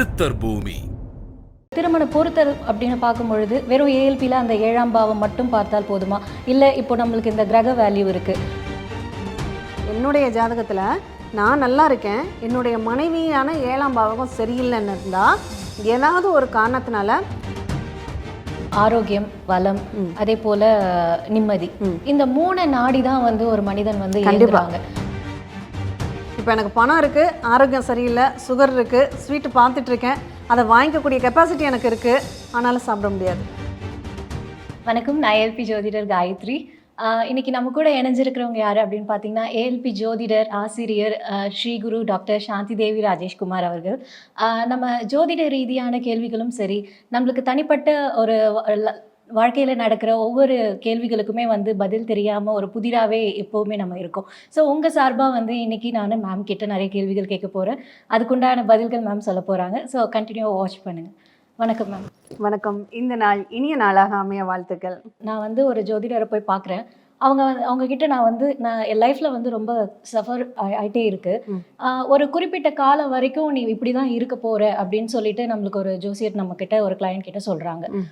சித்தர் பூமி. திருமண பொருத்தல் அப்படின்னு பார்க்கும் பொழுது வெறும் ஏஎல்பியில் அந்த ஏழாம் பாவம் மட்டும் பார்த்தால் போதுமா? இல்லை இப்போ நம்மளுக்கு இந்த கிரக வேல்யூ இருக்கு. என்னுடைய ஜாதகத்தில் நான் நல்லா இருக்கேன். என்னுடைய மனைவியான ஏழாம் பாவகம் சரியில்லைன்னு இருந்தால் ஏதாவது ஒரு காரணத்தினால ஆரோக்கியம் வளம் அதே போல நிம்மதி. இந்த மூணு நாடி தான் வந்து ஒரு மனிதன் வந்து கண்டிப்பா. இப்போ எனக்கு பணம் இருக்குது ஆரோக்கியம் சரியில்லை சுகர் இருக்குது ஸ்வீட்டு பார்த்துட்ருக்கேன் அதை வாங்கிக்கக்கூடிய கெப்பாசிட்டி எனக்கு இருக்குது ஆனாலும் சாப்பிட முடியாது. வணக்கம் நான் ஏஎல்பி ஜோதிடர் காயத்ரி. இன்னைக்கு நம்ம கூட இணைஞ்சிருக்கிறவங்க யார் அப்படின்னு பார்த்தீங்கன்னா ஏஎல்பி ஜோதிடர் ஆசிரியர் ஸ்ரீ குரு டாக்டர் சாந்தி தேவி ராஜேஷ்குமார் அவர்கள். நம்ம ஜோதிட ரீதியான கேள்விகளும் சரி நம்மளுக்கு தனிப்பட்ட ஒரு வாழ்க்கையில நடக்கிற ஒவ்வொரு கேள்விகளுக்குமே வந்து பதில் தெரியாம ஒரு புதிராவே எப்பவுமே நம்ம இருக்கோம். ஸோ உங்க சார்பா வந்து இன்னைக்கு நான் மேம் கிட்ட நிறைய கேள்விகள் கேட்க போறேன். அதுக்குண்டான பதில்கள் மேம் சொல்ல போறாங்க. ஸோ கண்டினியூ வாட்ச் பண்ணுங்க. வணக்கம் மேம் வணக்கம். இந்த நாள் இனிய நாளாக அமைய வாழ்த்துக்கள். நான் வந்து ஒரு ஜோதிடரை போய் பார்க்குறேன் அவங்க வந்து- அவங்க கிட்ட நான் வந்து நான் என் லைஃப்ல வந்து ரொம்ப சஃபர் ஆயிட்டே இருக்கு. ம். ஆஹ் ஒரு குறிப்பிட்ட காலம் வரைக்கும் நீ இப்படி தான் இருக்க போற அப்படின்னு சொல்லிட்டு நம்மளுக்கு ஒரு ஜோசியர் நம்ம கிட்ட ஒரு கிளையண்ட் கிட்ட. ஆஹ்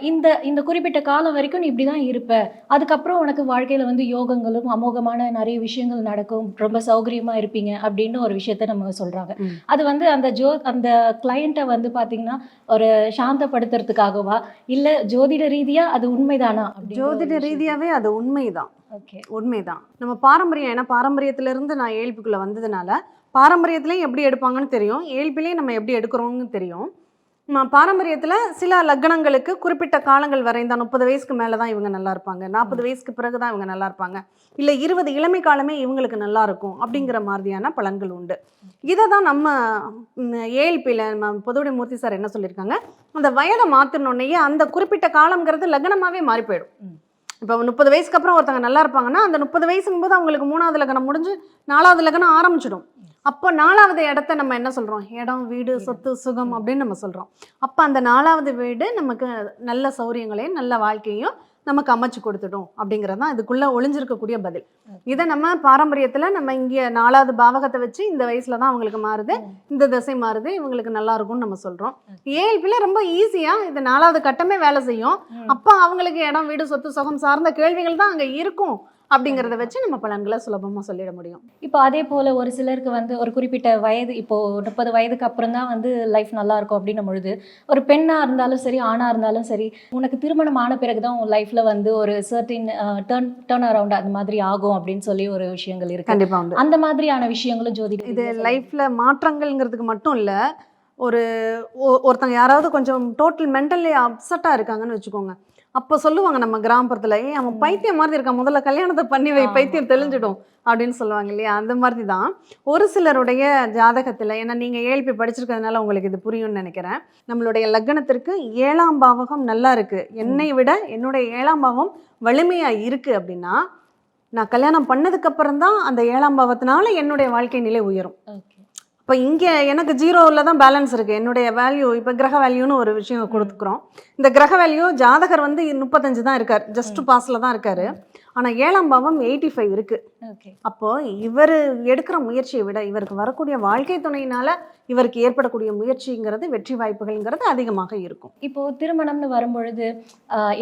இந்த இந்த குறிப்பிட்ட காலம் வரைக்கும் நீ இப்படி தான் இருப்ப. அதுக்கப்புறம் உனக்கு வாழ்க்கையில வந்து யோகங்களும் அமோகமான நிறைய விஷயங்கள் நடக்கும். ரொம்ப சௌகரியமா இருப்பீங்க அப்படின்னு ஒரு விஷயத்த நம்ம சொல்றாங்க. ம். அது வந்து அந்த ஜோ அந்த கிளையண்ட்டை வந்து பாத்தீங்கன்னா ஒரு சாந்தப்படுத்துறதுக்காகவா? இல்ல ஜோதிட ரீதியா அது உண்மைதானா ஜோதிட ரீதியாகவே அது உண்மைதான். ஓகே. உண்மைதான். நம்ம பாரம்பரியம் ஏன்னா பாரம்பரியத்திலிருந்து நான் ஏழ்பிக்குள்ளே வந்ததுனால பாரம்பரியத்துலேயும் எப்படி எடுப்பாங்கன்னு தெரியும். ஏழ்பிலையும் நம்ம எப்படி எடுக்கிறோம்னு தெரியும். பாரம்பரியத்தில் சில லக்னங்களுக்கு குறிப்பிட்ட காலங்கள் வரை தான் முப்பது வயசுக்கு மேலே தான் இவங்க நல்லா இருப்பாங்க. நாற்பது வயசுக்கு பிறகு தான் இவங்க நல்லா இருப்பாங்க. இல்லை இருபது இளமை காலமே இவங்களுக்கு நல்லா இருக்கும் அப்படிங்கிற மாதிரியான பலன்கள் உண்டு. இதை தான் நம்ம ஏழ்பியில் நம்ம பொதுவுடைய மூர்த்தி சார் என்ன சொல்லியிருக்காங்க அந்த வயதை மாற்றினோடனேயே அந்த குறிப்பிட்ட காலங்கிறது லக்னமாகவே மாறி போயிடும். இப்போ முப்பது வயசுக்கு அப்புறம் ஒருத்தங்க நல்லா இருப்பாங்கன்னா அந்த முப்பது வயசுங்கும் போது அவங்களுக்கு மூணாவது லக்னம் முடிஞ்சு நாலாவது லக்னம் ஆரம்பிச்சிடும். அப்போ நாலாவது இடத்த நம்ம என்ன சொல்கிறோம் இடம் வீடு சொத்து சுகம் அப்படின்னு நம்ம சொல்கிறோம் அப்போ அந்த நாலாவது வீடு நமக்கு நல்ல சௌரியங்களையும் நல்ல வாழ்க்கையும் நமக்கு அமைச்சு கொடுத்துடும் அப்படிங்கிறது தான் இதுக்குள்ளே ஒளிஞ்சிருக்கக்கூடிய பதில். இதை நம்ம பாரம்பரியத்தில் நம்ம இங்கே நாலாவது பாவகத்தை வச்சு இந்த வயசில் தான் அவங்களுக்கு மாறுது. இந்த திசை மாறுது. இவங்களுக்கு நல்லா இருக்கும்னு நம்ம சொல்கிறோம் ஏழ்பில் ரொம்ப ஈஸியாக இது நாலாவது கட்டமே வேலை செய்யும். அப்போ அவங்களுக்கு இடம் வீடு சொத்து சுகம் சார்ந்த கேள்விகள் தான் அங்கே இருக்கும். அப்படிங்கிறத வச்சு நம்ம பலன்களை சுலபமாக சொல்லிட முடியும். இப்போ அதே போல ஒரு சிலருக்கு வந்து ஒரு குறிப்பிட்ட வயது இப்போ முப்பது வயதுக்கு அப்புறம் தான் வந்து லைஃப் நல்லா இருக்கும் அப்படின்னும் பொழுது ஒரு பெண்ணா இருந்தாலும் சரி ஆணா இருந்தாலும் சரி உனக்கு திருமணம் ஆன பிறகு தான் உன் லைஃப்ல வந்து ஒரு சர்டின் டர்ன் டர்ன் அரவுண்ட் அந்த மாதிரி ஆகும் அப்படின்னு சொல்லி ஒரு விஷயங்கள் இருக்கு. கண்டிப்பாக அந்த மாதிரியான விஷயங்களும் ஜோதிட இது லைஃப்பில் மாற்றங்கள்ங்கிறதுக்கு மட்டும் இல்லை ஒரு ஒருத்தங்க யாராவது கொஞ்சம் டோட்டல் மென்டலி அப்செட்டாக இருக்காங்கன்னு வச்சுக்கோங்க. அப்போ சொல்லுவாங்க நம்ம கிராமப்புறத்தில் ஏய் அவன் பைத்தியம் மாதிரி இருக்கான். முதல்ல கல்யாணத்தை பண்ணி வை பைத்தியம் தெளிஞ்சிடும். அப்படின்னு சொல்லுவாங்க இல்லையா? அந்த மாதிரி தான் ஒரு சிலருடைய ஜாதகத்தில் ஏன்னா நீங்கள் ஏழ்பி படிச்சிருக்கிறதுனால உங்களுக்கு இது புரியும்னு நினைக்கிறேன். நம்மளுடைய லக்னத்திற்கு ஏழாம் பாவகம் நல்லா இருக்குது என்னை விட என்னுடைய ஏழாம் பாவம் வலிமையாக இருக்குது அப்படின்னா நான் கல்யாணம் பண்ணதுக்கு அப்புறம் தான் அந்த ஏழாம் பாவத்தினால என்னுடைய வாழ்க்கை நிலை உயரும். ஓகே. இப்போ இங்கே எனக்கு ஜீரோவில் தான் பேலன்ஸ் இருக்குது என்னுடைய வேல்யூ இப்போ கிரக வேல்யூன்னு ஒரு விஷயம் கொடுத்துக்கிறோம். இந்த கிரக வேல்யூ ஜாதகர் வந்து முப்பத்தஞ்சு தான் இருக்கார். ஜஸ்ட் பாஸில் தான் இருக்காரு. ஆனால் ஏழாம் பாவம் எயிட்டி ஃபைவ் இருக்குது ஓகே. அப்போ இவர் எடுக்கிற முயற்சியை விட இவருக்கு வரக்கூடிய வாழ்க்கை துணையினால இவருக்கு ஏற்படக்கூடிய முயற்சிங்கிறது வெற்றி வாய்ப்புகள்ங்கிறது அதிகமாக இருக்கும். இப்போ திருமணம்னு வரும்பொழுது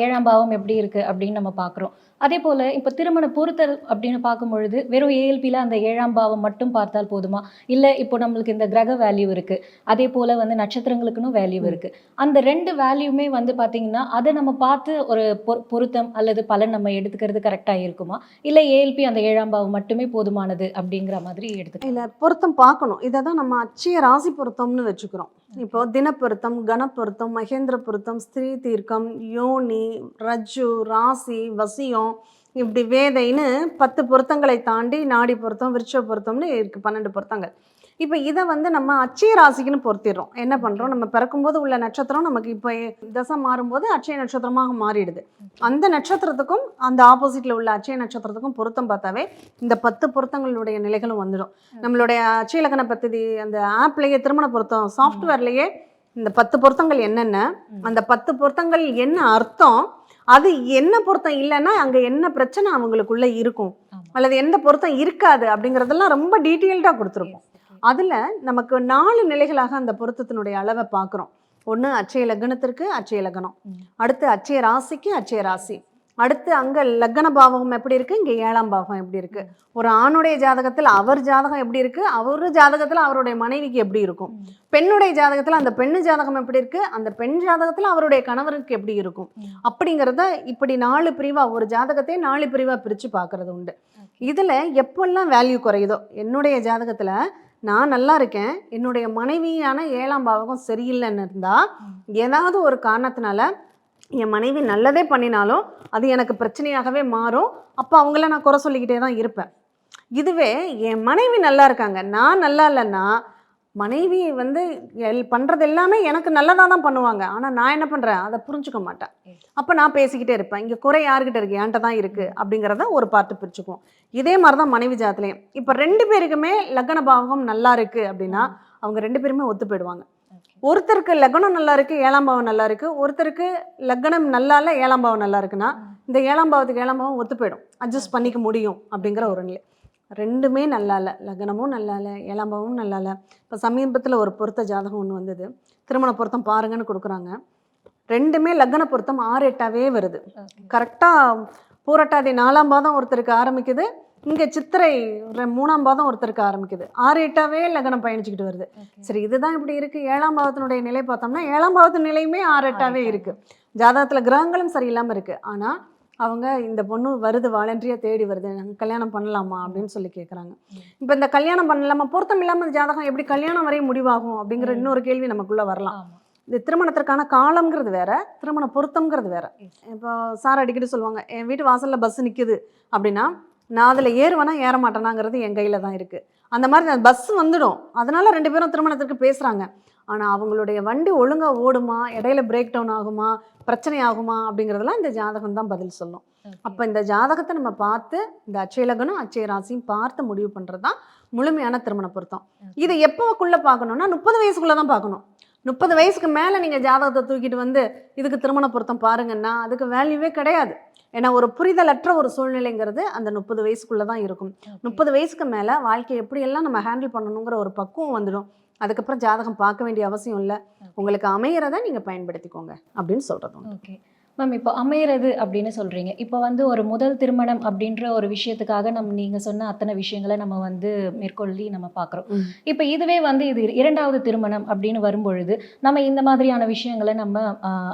ஏழாம் பாவம் எப்படி இருக்கு அப்படின்னு நம்ம பார்க்குறோம் அதே போல இப்போ திருமண பொருத்தல் அப்படின்னு பார்க்கும் பொழுது வெறும் ஏஎல்பியில் அந்த ஏழாம் பாவம் மட்டும் பார்த்தால் போதுமா? இல்லை இப்போ நம்மளுக்கு இந்த கிரக வேல்யூ இருக்கு. அதே போல வந்து நட்சத்திரங்களுக்குன்னு வேல்யூ இருக்கு. அந்த ரெண்டு வேல்யூமே வந்து பார்த்தீங்கன்னா அதை நம்ம பார்த்து ஒரு பொருத்தம் அல்லது பலன் நம்ம எடுத்துக்கிறது கரெக்டாக இருக்குமா? இல்லை ஏஎல்பி அந்த ஏழாம் பாவம் மட்டுமே போதுமானது அப்படிங்கிற மாதிரி எடுத்துக்கலாம் இல்லை பொருத்தம் பார்க்கணும். இதை தான் நம்ம அச்சய ராசி பொருத்தம்னு வச்சுக்கிறோம். இப்போ தினப்பொருத்தம் கணப்பொருத்தம் மகேந்திர பொருத்தம் ஸ்திரீ தீர்க்கம் யோனி ரஜு ராசி வசியம் இப்படி வேதைன்னு பத்து பொருத்தங்களை தாண்டி நாடி பொருத்தம் விருட்ச பொருத்தம்னு இருக்கு பன்னெண்டு பொருத்தங்கள். இப்போ இதை வந்து நம்ம அச்சய ராசிக்குன்னு பொருத்திடுறோம் என்ன பண்ணுறோம் நம்ம பிறக்கும்போது உள்ள நட்சத்திரம் நமக்கு இப்போ தசை மாறும்போது அச்சய நட்சத்திரமாக மாறிடுது. அந்த நட்சத்திரத்துக்கும் அந்த ஆப்போசிட்டில் உள்ள அச்சய நட்சத்திரத்துக்கும் பொருத்தம் பார்த்தாவே இந்த பத்து பொருத்தங்களுடைய நிலைகளும் வந்துடும். நம்மளுடைய அச்சய இலக்கண பத்தி அந்த ஆப்லேயே திருமண பொருத்தம் சாஃப்ட்வேர்லேயே இந்த பத்து பொருத்தங்கள் என்னென்ன? அந்த பத்து பொருத்தங்கள் என்ன அர்த்தம்? அது என்ன பொருத்தம் இல்லைன்னா அங்கே என்ன பிரச்சனை அவங்களுக்குள்ள இருக்கும். அல்லது எந்த பொருத்தம் இருக்காது அப்படிங்கிறதெல்லாம் ரொம்ப டீட்டெயில்டாக கொடுத்துருப்போம். அதுல நமக்கு நாலு நிலைகளாக அந்த பொருத்தத்தினுடைய அளவை பார்க்குறோம். ஒண்ணு அச்சய லக்னத்திற்கு அச்சய லக்னம். அடுத்து அச்சய ராசிக்கு அச்சய ராசி. அடுத்து அங்க லக்ன பாவகம் எப்படி இருக்கு? இங்க ஏழாம் பாவகம் எப்படி இருக்கு? ஒரு ஆணுடைய ஜாதகத்துல அவர் ஜாதகம் எப்படி இருக்கு? அவரு ஜாதகத்துல அவருடைய மனைவிக்கு எப்படி இருக்கும். பெண்ணுடைய ஜாதகத்துல அந்த பெண்ணு ஜாதகம் எப்படி இருக்கு? அந்த பெண் ஜாதகத்துல அவருடைய கணவருக்கு எப்படி இருக்கும். அப்படிங்கிறத இப்படி நாலு பிரிவா ஒரு ஜாதகத்தை நாலு பிரிவா பிரிச்சு பார்க்கிறது உண்டு. இதுல எப்பெல்லாம் வேல்யூ குறையுதோ என்னுடைய ஜாதகத்துல நான் நல்லா இருக்கேன். என்னுடைய மனைவியான ஏழாம் பாவகம் சரியில்லைன்னு இருந்தால் ஏதாவது ஒரு காரணத்தினால என் மனைவி நல்லதே பண்ணினாலும் அது எனக்கு பிரச்சனையாகவே மாறும். அப்போ அவங்கள நான் குறை சொல்லிக்கிட்டே தான் இருப்பேன். இதுவே என் மனைவி நல்லா இருக்காங்க. நான் நல்லா இல்லைன்னா மனைவி வந்து எல் பண்ணுறது எல்லாமே எனக்கு நல்லதாக தான் பண்ணுவாங்க. ஆனால் நான் என்ன பண்ணுறேன் அதை புரிஞ்சுக்க மாட்டேன். அப்போ நான் பேசிக்கிட்டே இருப்பேன். இங்கே குறை யார்கிட்ட இருக்கு? என்கிட்ட தான் இருக்குது அப்படிங்கிறத ஒரு பார்ட்டு பிரிச்சுக்குவோம். இதே மாதிரி தான் மனைவி ஜாதத்துலேயும். இப்போ ரெண்டு பேருக்குமே லக்ன பாவகம் நல்லா இருக்குது அப்படின்னா அவங்க ரெண்டு பேருமே ஒத்து போயிடுவாங்க. ஒருத்தருக்கு லக்னம் நல்லா இருக்கு ஏழாம் பாவம் நல்லா இருக்கு. ஒருத்தருக்கு லக்னம் நல்லா இல்லை ஏழாம் பாவம் நல்லா இருக்குன்னா இந்த ஏழாம் பாவத்துக்கு ஏழாம் பாவம் ஒத்து போயிடும். அட்ஜஸ்ட் பண்ணிக்க முடியும் அப்படிங்கிற ஒரு நிலை. ரெண்டுமே நல்லா இல்லை லக்னமும் நல்லா இல்லை ஏழாம் பாவமும் நல்லா இல்லை இப்போ சமீபத்தில் ஒரு பொருத்த ஜாதகம் ஒன்று வந்தது. திருமண பொருத்தம் பாருங்கன்னு கொடுக்குறாங்க. ரெண்டுமே லக்ன பொருத்தம் ஆறு எட்டாவே வருது. கரெக்டாக பூரட்டாதி நாலாம் பாதம் ஒருத்தருக்கு ஆரம்பிக்குது. இங்கே சித்திரை மூணாம் பாதம் ஒருத்தருக்கு ஆரம்பிக்குது. ஆறு எட்டாவே லக்னம் பயணிச்சுக்கிட்டு வருது. சரி இதுதான் இப்படி இருக்கு. ஏழாம் பாவத்தினுடைய நிலை பார்த்தோம்னா ஏழாம் பாவத்து நிலையுமே ஆறு எட்டாவே ஆறு இருக்கு. ஜாதகத்துல கிரகங்களும் சரியில்லாம இருக்கு. ஆனா அவங்க இந்த பொண்ணு வருது வாலண்டரியா தேடி வருது நாங்க கல்யாணம் பண்ணலாமா அப்படின்னு சொல்லி கேக்குறாங்க ம். இப்போ இந்த கல்யாணம் பண்ணலாமா பொருத்தம் இல்லாம இந்த ஜாதகம் எப்படி கல்யாணம் வரையும் முடிவாகும் அப்படிங்கிற. இன்னொரு கேள்வி நமக்குள்ள வரலாம். இந்த திருமணத்திற்கான காலம்ங்கிறது வேற திருமண பொருத்தம்ங்கிறது வேற. இப்போ சார் அடிக்கடி சொல்லுவாங்க என் வீட்டு வாசல்ல பஸ் நிக்குது அப்படின்னா நான் அதில் ஏறுவேனா ஏற மாட்டேனாங்கிறது என் கையில் தான் இருக்குது அந்த மாதிரி பஸ் வந்துடும் அதனால ரெண்டு பேரும் திருமணத்திற்கு பேசுகிறாங்க ஆனால் அவங்களுடைய வண்டி ஒழுங்காக ஓடுமா? இடையில பிரேக் டவுன் ஆகுமா? பிரச்சனை ஆகுமா? அப்படிங்கிறதெல்லாம் இந்த ஜாதகம் தான் பதில் சொல்லும். அப்போ இந்த ஜாதகத்தை நம்ம பார்த்து இந்த அச்சயலகனும் அச்சய ராசியும் பார்த்து முடிவு பண்ணுறது தான் முழுமையான திருமண பொருத்தம். இதை எப்போக்குள்ளே பார்க்கணும்னா முப்பது வயசுக்குள்ளே தான் பார்க்கணும். முப்பது வயசுக்கு மேலே நீங்கள் ஜாதகத்தை தூக்கிட்டு வந்து இதுக்கு திருமண பொருத்தம் பாருங்கன்னா அதுக்கு வேல்யூவே கிடையாது. ஏன்னா ஒரு புரிதலற்ற ஒரு சூழ்நிலைங்கிறது அந்த முப்பது வயசுக்குள்ளே தான் இருக்கும். முப்பது வயசுக்கு மேலே வாழ்க்கையை எப்படியெல்லாம் நம்ம ஹேண்டில் பண்ணணுங்கிற ஒரு பக்குவம் வந்துடும். அதுக்கப்புறம் ஜாதகம் பார்க்க வேண்டிய அவசியம் இல்லை. உங்களுக்கு அமையிறத நீங்கள் பயன்படுத்திக்கோங்க அப்படின்னு சொல்கிறது ஓகே மேம் இப்போ அமையறது அப்படின்னு சொல்றீங்க. இப்போ வந்து ஒரு முதல் திருமணம் அப்படின்ற ஒரு விஷயத்துக்காக நம்ம நீங்க சொன்ன அத்தனை விஷயங்களை நம்ம வந்து மேற்கொள்ளி நம்ம பார்க்குறோம். இப்போ இதுவே வந்து இது இரண்டாவது திருமணம் அப்படின்னு வரும்பொழுது நம்ம இந்த மாதிரியான விஷயங்களை நம்ம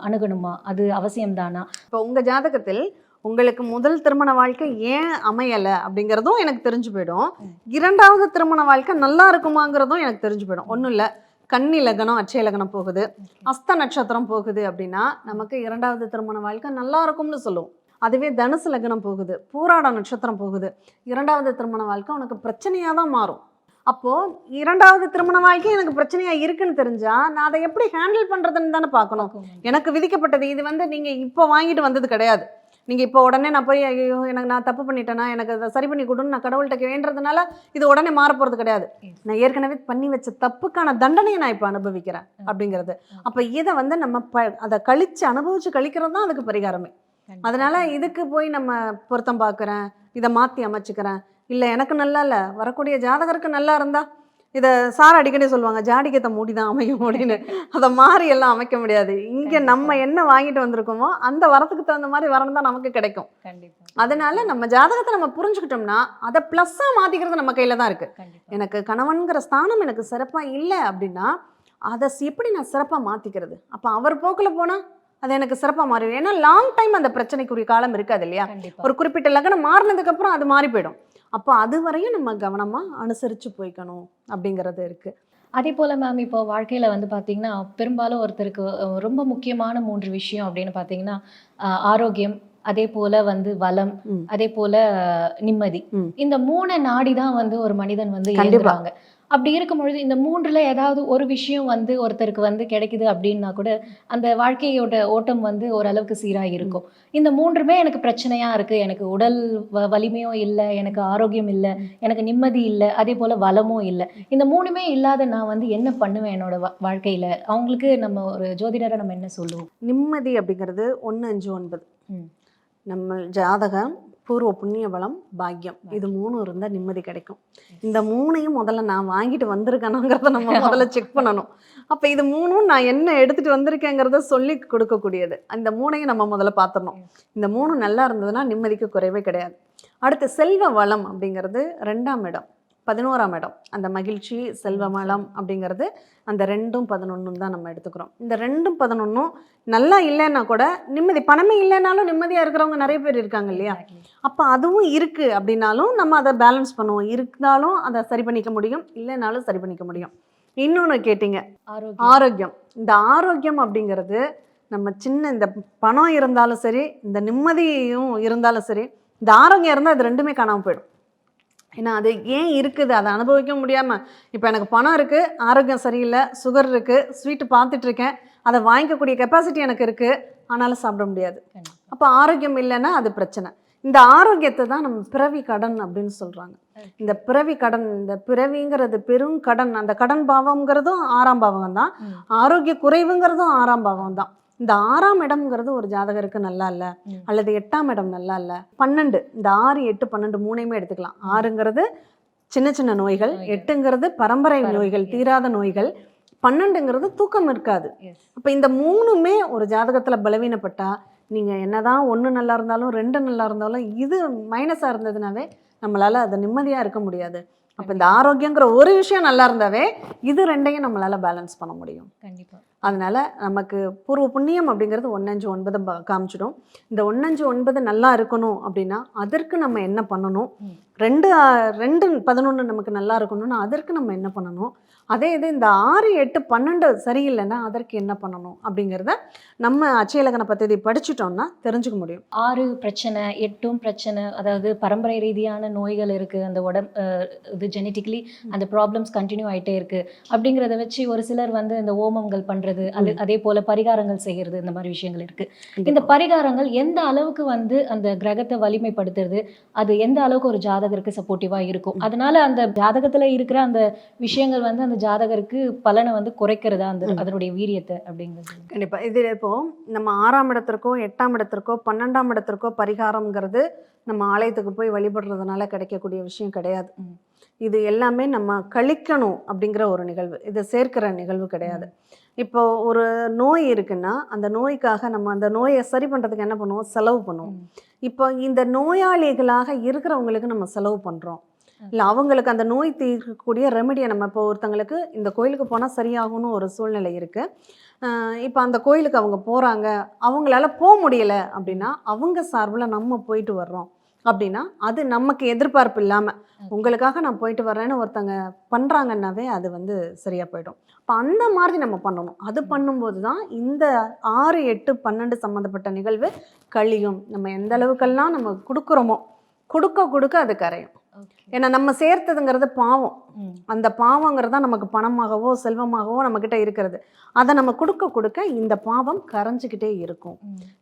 அணுகணுமா? அது அவசியம்தானா இப்போ உங்கள் ஜாதகத்தில் உங்களுக்கு முதல் திருமண வாழ்க்கை ஏன் அமையலை அப்படிங்கிறதும் எனக்கு தெரிஞ்சு போயிடும். இரண்டாவது திருமண வாழ்க்கை நல்லா இருக்குமாங்கிறதும் எனக்கு தெரிஞ்சு போயிடும். ஒன்றும் இல்லை கன்னி லக்னம் அட்சய லக்னம் போகுது. அஸ்த நட்சத்திரம் போகுது அப்படின்னா நமக்கு இரண்டாவது திருமண வாழ்க்கை நல்லா இருக்கும்னு சொல்லுவோம். அதுவே தனுசு லக்னம் போகுது பூராட நட்சத்திரம் போகுது. இரண்டாவது திருமண வாழ்க்கை உனக்கு பிரச்சனையாக தான் மாறும். அப்போ இரண்டாவது திருமண வாழ்க்கை எனக்கு பிரச்சனையா இருக்குன்னு தெரிஞ்சா நான் அதை எப்படி ஹேண்டில் பண்றதுன்னு தானே பார்க்கணும். எனக்கு விதிக்கப்பட்டது இது வந்து நீங்க இப்போ வாங்கிட்டு வந்தது கிடையாது. நீங்க இப்போ உடனே நான் போய் ஐயோ எனக்கு நான் தப்பு பண்ணிட்டேனா? எனக்கு அதை சரி பண்ணி கொடுன்னு நான் கடவுள்கிட்ட வேண்டதுனால இது உடனே மாற போறது கிடையாது. நான் ஏற்கனவே பண்ணி வச்ச தப்புக்கான தண்டனையை நான் இப்போ அனுபவிக்கிறேன் அப்படிங்கிறது. அப்ப இதை வந்து நம்ம ப அதை கழிச்சு அனுபவிச்சு கழிக்கிறது தான் அதுக்கு பரிகாரமே. அதனால இதுக்கு போய் நம்ம பொருத்தம் பார்க்குறேன் இதை மாற்றி அமைச்சுக்கிறேன். இல்லை எனக்கு நல்லா இல்லை வரக்கூடிய ஜாதகருக்கு நல்லா இருந்தா இதை சார் அடிக்கடி சொல்லுவாங்க ஜாடிக்கத்தை மூடி தான் அமையும் அப்படின்னு. அதை மாறி எல்லாம் அமைக்க முடியாது. இங்கே நம்ம என்ன வாங்கிட்டு வந்திருக்கோமோ அந்த வரத்துக்கு தகுந்த மாதிரி வரம் தான் நமக்கு கிடைக்கும். அதனால நம்ம ஜாதகத்தை நம்ம புரிஞ்சுக்கிட்டோம்னா அதை ப்ளஸ்ஸாக மாற்றிக்கிறது நம்ம கையில் தான் இருக்குது எனக்கு கணவன்கிற ஸ்தானம் எனக்கு சிறப்பாக இல்லை அப்படின்னா அதை எப்படி நான் சிறப்பாக மாற்றிக்கிறது அப்போ அவர் போக்கில் போனால் அது எனக்கு சிறப்பாக மாறிடும். ஏன்னா லாங் டைம் அந்த பிரச்சனைக்குரிய காலம் இருக்காது இல்லையா? ஒரு குறிப்பிட்ட லக்னம் மாறினதுக்கு அப்புறம் அது மாறி போயிடும். அப்போ அது வரையும் நம்ம கவனமாக அனுசரித்து போய்க்கணும் அப்படிங்கிறது இருக்குது அதே போல மேம் இப்போ வாழ்க்கையில வந்து பாத்தீங்கன்னா பெரும்பாலும் ஒருத்தருக்கு ரொம்ப முக்கியமான மூன்று விஷயம் அப்படின்னு பாத்தீங்கன்னா அஹ், ஆரோக்கியம் அதே போல வந்து வளம். அதே போல நிம்மதி. இந்த மூணு நாடி தான் வந்து ஒரு மனிதன் வந்து கண்டிப்பா. அப்படி இருக்கும் பொழுது இந்த மூன்றுல ஏதாவது ஒரு விஷயம் வந்து ஒருத்தருக்கு வந்து கிடைக்குது அப்படின்னா கூட அந்த வாழ்க்கையோட ஓட்டம் வந்து ஓரளவுக்கு சீரா இருக்கும் இந்த மூன்றுமே எனக்கு பிரச்சனையா இருக்கு. எனக்கு உடல் வ- வலிமையும் இல்லை. எனக்கு ஆரோக்கியம் இல்லை. எனக்கு நிம்மதி இல்லை. அதே போல வளமும் இல்லை. இந்த மூணுமே இல்லாத நான் வந்து என்ன பண்ணுவேன் என்னோட வா- வாழ்க்கையில? அவங்களுக்கு நம்ம ஒரு ஜோதிடரை நம்ம என்ன சொல்லுவோம்? நிம்மதி அப்படிங்கிறது ஒன்று அஞ்சு ஒன்பது. ம். நம்ம ஜாதகம் பூர்வ புண்ணிய பலம் பாக்கியம் இது மூணும் இருந்தால் நிம்மதி கிடைக்கும். இந்த மூணையும் முதல்ல நான் வாங்கிட்டு வந்திருக்கேனுங்கிறத நம்ம முதல்ல செக் பண்ணணும். அப்போ இது மூணும் நான் என்ன எடுத்துட்டு வந்திருக்கேங்கிறத சொல்லி கொடுக்கக்கூடியது. அந்த மூணையும் நம்ம முதல்ல பார்த்துடணும். இந்த மூணு நல்லா இருந்ததுன்னா நிம்மதிக்கு குறைவே கிடையாது. அடுத்து செல்வ வளம் அப்படிங்கிறது ரெண்டாம் இடம். பதினோராம் இடம். அந்த மகிழ்ச்சி செல்வ வளம் அப்படிங்கிறது அந்த ரெண்டும் பதினொன்றும் தான் நம்ம எடுத்துக்கிறோம். இந்த ரெண்டும் பதினொன்றும் நல்லா இல்லைன்னா கூட நிம்மதி பணமே இல்லைனாலும் நிம்மதியாக இருக்கிறவங்க நிறைய பேர் இருக்காங்க இல்லையா? அப்போ அதுவும் இருக்குது அப்படின்னாலும் நம்ம அதை பேலன்ஸ் பண்ணுவோம். இருந்தாலும் அதை சரி பண்ணிக்க முடியும் இல்லைனாலும் சரி பண்ணிக்க முடியும். இன்னொன்று கேட்டிங்க. ஆரோக்கியம். ஆரோக்கியம். இந்த ஆரோக்கியம் அப்படிங்கிறது நம்ம சின்ன இந்த பணம் இருந்தாலும் சரி இந்த நிம்மதியும் இருந்தாலும் சரி இந்த ஆரோக்கியம் இருந்தால் அது ரெண்டுமே காணாமல் போயிடும். ஏன்னா அது ஏன் இருக்குது? அதை அனுபவிக்க முடியாமல் இப்போ எனக்கு பணம் இருக்குது ஆரோக்கியம் சரியில்லை சுகர் இருக்குது ஸ்வீட்டு பார்த்துட்டு இருக்கேன் அதை வாங்கிக்கக்கூடிய கெப்பாசிட்டி எனக்கு இருக்குது ஆனாலும் சாப்பிட முடியாது. அப்போ ஆரோக்கியம் இல்லைன்னா அது பிரச்சனை. இந்த ஆரோக்கியத்தை தான் நம்ம பிறவி கடன் அப்படின்னு சொல்கிறாங்க இந்த பிறவி கடன் இந்த பிறவிங்கிறது பெரும் கடன். அந்த கடன் பாவம்ங்கிறதும் ஆறாம் பாவம் தான். ஆரோக்கிய குறைவுங்கிறதும் ஆறாம் பாவம் தான் இந்த ஆறாம் இடம்ங்கிறது ஒரு ஜாதகருக்கு நல்லா இல்லை. அல்லது எட்டாம் இடம் நல்லா இல்லை. பன்னெண்டு இந்த ஆறு எட்டு பன்னெண்டு மூணையுமே எடுத்துக்கலாம். ஆறுங்கிறது சின்ன சின்ன நோய்கள். எட்டுங்கிறது பரம்பரை நோய்கள். தீராத நோய்கள். பன்னெண்டுங்கிறது தூக்கம் இருக்காது. அப்போ இந்த மூணுமே ஒரு ஜாதகத்தில் பலவீனப்பட்டா நீங்கள் என்னதான் ஒன்று நல்லா இருந்தாலும் ரெண்டு நல்லா இருந்தாலும் இது மைனஸாக இருந்ததுனாவே நம்மளால் அதை நிம்மதியாக இருக்க முடியாது. அப்போ இந்த ஆரோக்கியங்கிற ஒரு விஷயம் நல்லா இருந்தாவே இது ரெண்டையும் நம்மளால் பேலன்ஸ் பண்ண முடியும். கண்டிப்பா. அதனால நமக்கு பூர்வ புண்ணியம் அப்படிங்கிறது ஒன்னஞ்சு ஒன்பது காமிச்சிடும். இந்த ஒன்னஞ்சு ஒன்பது நல்லா இருக்கணும் அப்படின்னா அதற்கு நம்ம என்ன பண்ணணும். ரெண்டு ரெண்டு பதினொன்று நமக்கு நல்லா இருக்கணும்னா அதற்கு நம்ம என்ன பண்ணணும்? அதே இது இந்த ஆறு எட்டு பன்னெண்டு சரியில்லைன்னா அதற்கு என்ன பண்ணணும்? அப்படிங்கிறத நம்ம அச்சயலக்கண பദ്ധதி படிச்சிட்டோம்னா தெரிஞ்சுக்க முடியும். ஆறு பிரச்சனை எட்டும் பிரச்சனை அதாவது பரம்பரை ரீதியான நோய்கள் இருக்கு. அந்த உடம்பு இது ஜெனட்டிக்கலி அந்த ப்ராப்ளம்ஸ் கண்டினியூ ஆயிட்டே இருக்கு. அப்படிங்கிறத வச்சு ஒரு சிலர் வந்து இந்த ஓமங்கள் பண்றது அது அதே போல பரிகாரங்கள் செய்யறது இந்த மாதிரி விஷயங்கள் இருக்கு. இந்த பரிகாரங்கள் எந்த அளவுக்கு வந்து அந்த கிரகத்தை வலிமைப்படுத்துறது அது எந்த அளவுக்கு ஒரு ஜாதகருக்கு சப்போர்ட்டிவா இருக்கும்? அதனால அந்த ஜாதகத்துல இருக்கிற அந்த விஷயங்கள் வந்து அந்த ஜாதகருக்கு பலனை வந்து குறைக்கிறதா அந்த. அதனுடைய வீரியத்தை அப்படிங்கிறது. கண்டிப்பா. இது இப்போ நம்ம ஆறாம் இடத்திற்கோ எட்டாம் இடத்திற்கோ பன்னெண்டாம் இடத்திற்கோ பரிகாரம்ங்கிறது நம்ம ஆலயத்துக்கு போய் வழிபடுறதுனால கிடைக்கக்கூடிய விஷயம் கிடையாது. இது எல்லாமே நம்ம கழிக்கணும் அப்படிங்கிற ஒரு நிகழ்வு. இது சேர்க்கிற நிகழ்வு கிடையாது. இப்போ ஒரு நோய் இருக்குன்னா அந்த நோய்க்காக நம்ம அந்த நோயை சரி பண்ணுறதுக்கு என்ன பண்ணுவோம்? செலவு பண்ணுவோம். இப்போ இந்த நோயாளிகளாக இருக்கிறவங்களுக்கு நம்ம செலவு பண்ணுறோம் இல்லை அவங்களுக்கு அந்த நோய் தீர்க்கக்கூடிய ரெமெடியை நம்ம இப்போ ஒருத்தங்களுக்கு இந்த கோயிலுக்கு போனால் சரியாகும்னு ஒரு சூழ்நிலை இருக்குது இப்போ அந்த கோயிலுக்கு அவங்க போகிறாங்க அவங்களால போக முடியல அப்படின்னா அவங்க சார்பில் நம்ம போயிட்டு வர்றோம் அப்படின்னா அது நமக்கு எதிர்பார்ப்பு இல்லாமல் உங்களுக்காக நான் போயிட்டு வர்றேன்னு ஒருத்தங்க பண்ணுறாங்கன்னாவே அது வந்து சரியாக போயிடும். அப்போ அந்த மாதிரி நம்ம பண்ணணும். அது பண்ணும்போது தான் இந்த ஆறு எட்டு பன்னெண்டு சம்மந்தப்பட்ட நிகழ்வு கழியும். நம்ம எந்த அளவுக்கெல்லாம் நம்ம கொடுக்குறோமோ கொடுக்க கொடுக்க அது கரையும். ஏன்னா நம்ம சேர்த்ததுங்கிறது பாவம். அந்த பாவங்கிறது தான் நமக்கு பணமாகவோ செல்வமாகவோ நம்மக்கிட்ட இருக்கிறது அதை நம்ம கொடுக்க கொடுக்க இந்த பாவம் கரைஞ்சிக்கிட்டே இருக்கும்.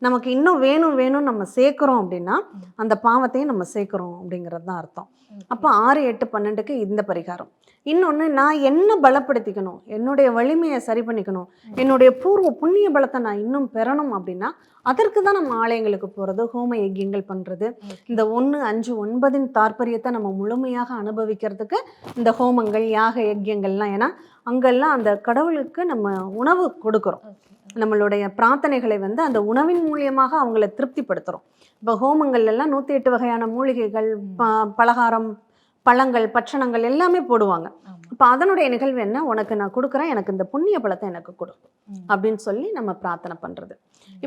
நமக்கு இன்னும் வேணும் வேணும் நம்ம சேர்க்குறோம் அப்படின்னா. அந்த பாவத்தையும் நம்ம சேர்க்குறோம் அப்படிங்கிறது தான் அர்த்தம். அப்போ ஆறு எட்டு பன்னெண்டுக்கு இந்த பரிகாரம் இன்னொன்று நான் என்ன பலப்படுத்திக்கணும்? என்னுடைய வலிமையை சரி பண்ணிக்கணும். என்னுடைய பூர்வ புண்ணிய பலத்தை நான் இன்னும் பெறணும் அப்படின்னா அதற்கு தான் நம்ம ஆலயங்களுக்கு போகிறது ஹோம யஜ்யங்கள் பண்ணுறது. இந்த ஒன்று அஞ்சு ஒன்பதின் தாற்பயத்தை நம்ம முழுமையாக அனுபவிக்கிறதுக்கு இந்த ஹோமங்கள் யாக யஜ்யங்கள்லாம் ஏன்னா அங்கெல்லாம் அந்த கடவுளுக்கு நம்ம உணவு கொடுக்குறோம். நம்மளுடைய பிரார்த்தனைகளை வந்து அந்த உணவின் மூலியமாக அவங்கள திருப்திப்படுத்துகிறோம் இப்போ ஹோமங்கள் எல்லாம் நூற்றி எட்டு வகையான மூலிகைகள் ப பலகாரம் பழங்கள் பட்சணங்கள் எல்லாமே போடுவாங்க. இப்போ அதனுடைய நிகழ்வு என்ன? உனக்கு நான் கொடுக்குறேன் எனக்கு இந்த புண்ணிய பலத்தை எனக்கு கொடு. அப்படின்னு சொல்லி நம்ம பிரார்த்தனை பண்ணுறது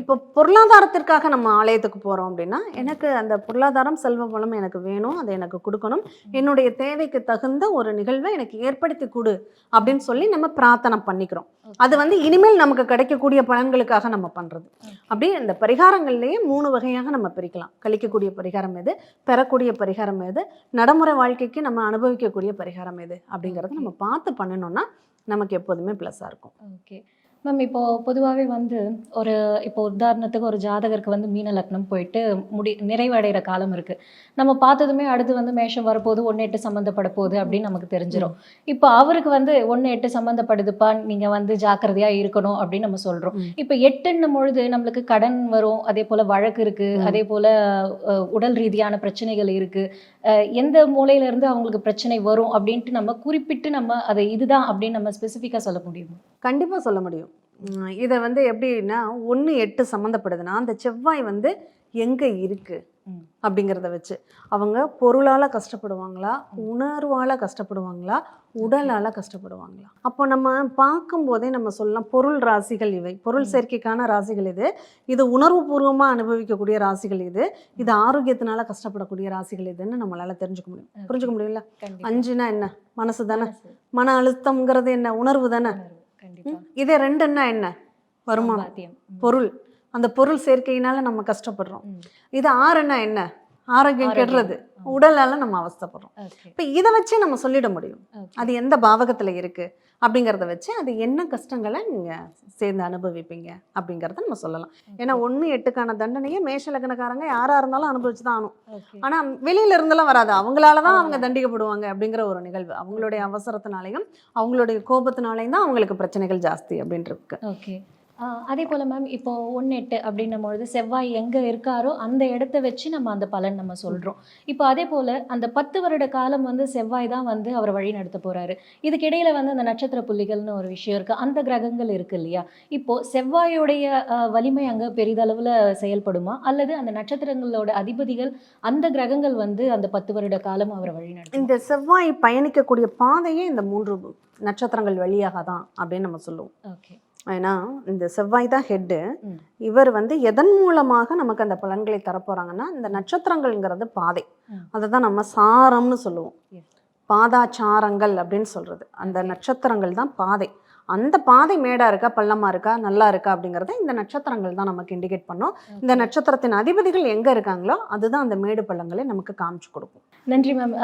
இப்போ பொருளாதாரத்திற்காக நம்ம ஆலயத்துக்கு போகிறோம் அப்படின்னா எனக்கு அந்த பொருளாதாரம் செல்வ வளம் எனக்கு வேணும் அதை எனக்கு கொடுக்கணும். என்னுடைய தேவைக்கு தகுந்த ஒரு நிகழ்வை எனக்கு ஏற்படுத்தி கொடு அப்படின்னு சொல்லி நம்ம பிரார்த்தனை பண்ணிக்கிறோம். அது வந்து இனிமேல் நமக்கு கிடைக்கக்கூடிய பலன்களுக்காக நம்ம பண்ணுறது அப்படியே இந்த பரிகாரங்கள்லேயே மூணு வகையாக நம்ம பிரிக்கலாம். கழிக்கக்கூடிய பரிகாரம் எது? பெறக்கூடிய பரிகாரம் எது? நடைமுறை வாழ்க்கைக்கு நம்ம அனுபவிக்கக்கூடிய பரிகாரம் எது? அப்படிங்கிறத நம்ம பார்த்து பண்ணணும்னா நமக்கு எப்போதுமே ப்ளஸ்ஸாக இருக்கும். ஓகே மேம் இப்போ பொதுவாகவே வந்து ஒரு இப்போ உதாரணத்துக்கு ஒரு ஜாதகருக்கு வந்து மீன லக்னம் போயிட்டு முடி நிறைவடைகிற காலம் இருக்கு. நம்ம பார்த்ததுமே அடுத்து வந்து மேஷம் வரப்போகுது ஒன்று எட்டு சம்மந்தப்பட போகுது அப்படின்னு நமக்கு தெரிஞ்சிடும் இப்போ அவருக்கு வந்து ஒன்று எட்டு சம்மந்தப்படுதுப்பா நீங்க வந்து ஜாக்கிரதையா இருக்கணும் அப்படின்னு நம்ம சொல்றோம். ம். இப்போ எட்டுன்னும் பொழுது நம்மளுக்கு கடன் வரும் அதே போல வழக்கு இருக்கு ம். அதே போல உடல் ரீதியான பிரச்சனைகள் இருக்கு. அஹ், எந்த மூலையில இருந்து அவங்களுக்கு பிரச்சனை வரும் அப்படின்ட்டு நம்ம குறிப்பிட்டு நம்ம அதை இதுதான் அப்படின்னு நம்ம ஸ்பெசிஃபிக்கா சொல்ல முடியுமா? கண்டிப்பாக சொல்ல முடியும். இதை வந்து எப்படின்னா ஒன்று எட்டு சம்மந்தப்படுதுன்னா அந்த செவ்வாய் வந்து எங்கே இருக்கு? ம். அப்படிங்கிறத வச்சு. அவங்க பொருளால் கஷ்டப்படுவாங்களா? உணர்வால் கஷ்டப்படுவாங்களா? உடலால் கஷ்டப்படுவாங்களா? அப்போ நம்ம பார்க்கும்போதே நம்ம சொல்லலாம் பொருள் ராசிகள் இவை. பொருள் ம். சேர்க்கைக்கான ராசிகள் இது. இது உணர்வுபூர்வமாக அனுபவிக்கக்கூடிய ராசிகள் இது. இது ஆரோக்கியத்தினால கஷ்டப்படக்கூடிய ராசிகள் இதுன்னு நம்மளால தெரிஞ்சுக்க முடியும். புரிஞ்சுக்க முடியும்ல. அஞ்சுனா என்ன? மனசு தானே? மன அழுத்தம்ங்கிறது என்ன? உணர்வு தானே? உணர்வு. இதே ரெண்டுன்னா என்ன? வருமானம். பொருள். அந்த பொருள் சேர்க்கையினால நம்ம கஷ்டப்படுறோம். இது ஆறுன்னா என்ன? ஆரோக்கியம். கெடுறது. உடலால நம்ம அவஸ்தைப்படுறோம். இப்போ இதை வச்சே நம்ம சொல்லிட முடியும். அது எந்த பாவகத்துல இருக்கு அப்படிங்கிறத வச்சு அது என்ன கஷ்டங்களை நீங்க சேர்ந்து அனுபவிப்பீங்க அப்படிங்கிறத நம்ம சொல்லலாம். ஏன்னா ஒன்று எட்டுக்கான தண்டனையை மேஷ லக்னக்காரங்க யாரா இருந்தாலும் அனுபவிச்சு தான் ஆகணும். Okay. ஆனா வெளியில இருந்தெல்லாம் வராது. அவங்களால தான் அவங்க. தண்டிக்கப்படுவாங்க அப்படிங்கிற ஒரு நிகழ்வு. அவங்களுடைய அவசரத்தினாலையும் அவங்களுடைய கோபத்தினாலையும் தான் அவங்களுக்கு பிரச்சனைகள் ஜாஸ்தி அப்படின்ட்டு ஓகே அதே போல் மேம் இப்போ ஒன்று எட்டு அப்படின்னும் பொழுது செவ்வாய் எங்கே இருக்காரோ அந்த இடத்த வச்சு நம்ம அந்த பலன் நம்ம சொல்கிறோம் இப்போ அதே போல் அந்த பத்து வருட காலம் வந்து செவ்வாய் தான் வந்து அவர் வழி நடத்த போகிறாரு இதுக்கிடையில வந்து அந்த நட்சத்திர புள்ளிகள்னு ஒரு விஷயம் இருக்குது அந்த கிரகங்கள் இருக்கு இல்லையா? இப்போ செவ்வாயுடைய வலிமை அங்கே பெரிதளவில் செயல்படுமா? அல்லது அந்த நட்சத்திரங்களோட அதிபதிகள் அந்த கிரகங்கள் வந்து அந்த பத்து வருட காலம் அவரை வழி நடத்தும்? இந்த செவ்வாய் பயணிக்கக்கூடிய பாதையே இந்த மூன்று நட்சத்திரங்கள் வழியாக தான் அப்படின்னு நம்ம சொல்லுவோம். ஓகே. ஏன்னா இந்த செவ்வாய் தான் ஹெட்டு. இவர் வந்து எதன் மூலமாக நமக்கு அந்த பலன்களை தரப்போறாங்கன்னா இந்த நட்சத்திரங்கள்ங்கிறது பாதை. அதை தான் நம்ம சாரம்னு சொல்லுவோம். பாதாச்சாரங்கள் அப்படின்னு சொல்றது அந்த நட்சத்திரங்கள் தான் பாதை அந்த பாதை மேடா இருக்கா பள்ளமா இருக்கா நல்லா இருக்கா அப்படிங்கறத இந்த நட்சத்திரங்கள் தான் நமக்கு இண்டிகேட் பண்ணும். இந்த நட்சத்திரத்தின் அதிபதிகள் எங்க இருக்காங்களோ அதுதான் அந்த மேடு பள்ளங்களை நமக்கு காமிச்சு கொடுக்கும். நன்றி மேம்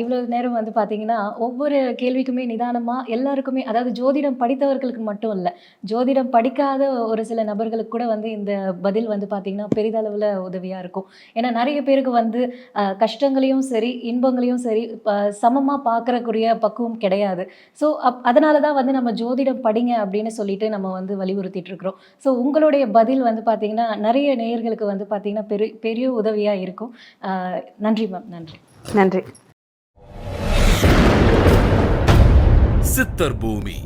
இவ்வளோ நேரம் வந்து பார்த்தீங்கன்னா ஒவ்வொரு கேள்விக்குமே நிதானமாக எல்லாருக்குமே அதாவது ஜோதிடம் படித்தவர்களுக்கு மட்டும் இல்லை ஜோதிடம் படிக்காத ஒரு சில நபர்களுக்கு கூட வந்து இந்த பதில் வந்து பார்த்தீங்கன்னா பெரிதளவில் உதவியாக இருக்கும். ஏன்னா நிறைய பேருக்கு வந்து கஷ்டங்களையும் சரி இன்பங்களையும் சரி சமமாக பார்க்கறக்குரிய பக்குவம் கிடையாது. ஸோ அப் அதனால தான் வந்து நம்ம ஜோதிடம் படிங்க அப்படின்னு சொல்லிட்டு நம்ம வந்து வலியுறுத்திட்டு இருக்கிறோம். ஸோ உங்களுடைய பதில் வந்து பார்த்தீங்கன்னா நிறைய நேயர்களுக்கு வந்து பார்த்தீங்கன்னா பெரிய பெரிய உதவியாக இருக்கும். நன்றி மேம் நன்றி. நன்றி. சித்தர் பூமி.